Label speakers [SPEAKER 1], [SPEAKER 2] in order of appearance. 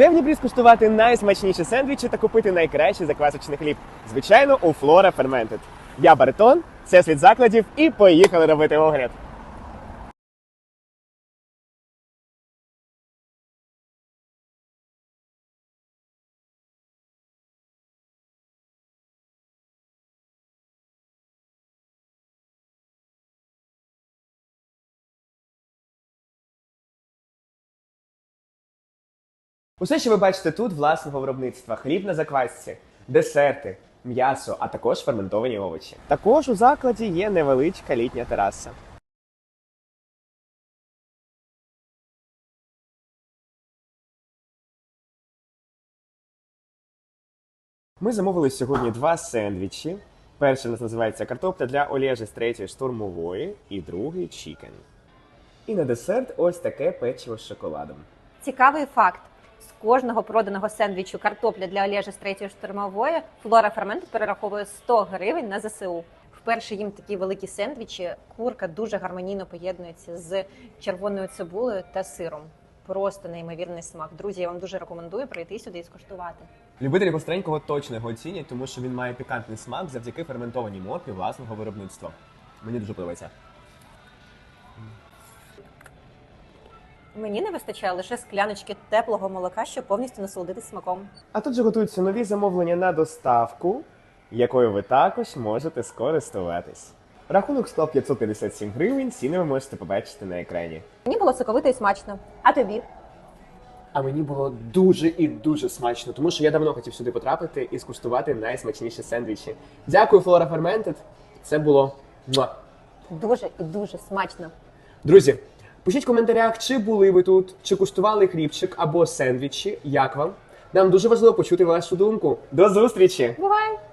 [SPEAKER 1] Певні бріз куштувати найсмачніші сендвічі та купити найкращий заквасочний хліб. Звичайно, у Flora Fermented. Я Баритон, це світ закладів, і поїхали робити огляд. Усе, що ви бачите тут, власного виробництва: хліб на заквасці, десерти, м'ясо, а також ферментовані овочі. Також у закладі є невеличка літня тераса. Ми замовили сьогодні два сендвічі. Перший у нас називається картопля для Олєжі з третьої штурмової, і другий чікен. І на десерт ось таке печиво з шоколадом.
[SPEAKER 2] Цікавий факт. З кожного проданого сендвічу картопля для Олежі з третьої штурмової Флора Фермент перераховує 100 гривень на ЗСУ. Вперше їм такі великі сендвічі. Курка дуже гармонійно поєднується з червоною цибулею та сиром. Просто неймовірний смак. Друзі, я вам дуже рекомендую прийти сюди і скуштувати.
[SPEAKER 1] Любителі гостренького точно його оцінять, тому що він має пікантний смак завдяки ферментованій моркві власного виробництва. Мені дуже подобається.
[SPEAKER 2] Мені не вистачає лише скляночки теплого молока, щоб повністю насолодитись смаком.
[SPEAKER 1] А тут же готуються нові замовлення на доставку, якою ви також можете скористуватись. Рахунок склав 557 гривень, ціни ви можете побачити на екрані.
[SPEAKER 2] Мені було соковито і смачно. А тобі?
[SPEAKER 1] А мені було дуже і дуже смачно, тому що я давно хотів сюди потрапити і скуштувати найсмачніші сендвічі. Дякую, Flora Fermented. Це було муа.
[SPEAKER 2] Дуже і дуже смачно.
[SPEAKER 1] Друзі, пишіть в коментарях, чи були ви тут, чи куштували хлібчик або сендвічі. Як вам? Нам дуже важливо почути вашу думку. До зустрічі!
[SPEAKER 2] Бувай!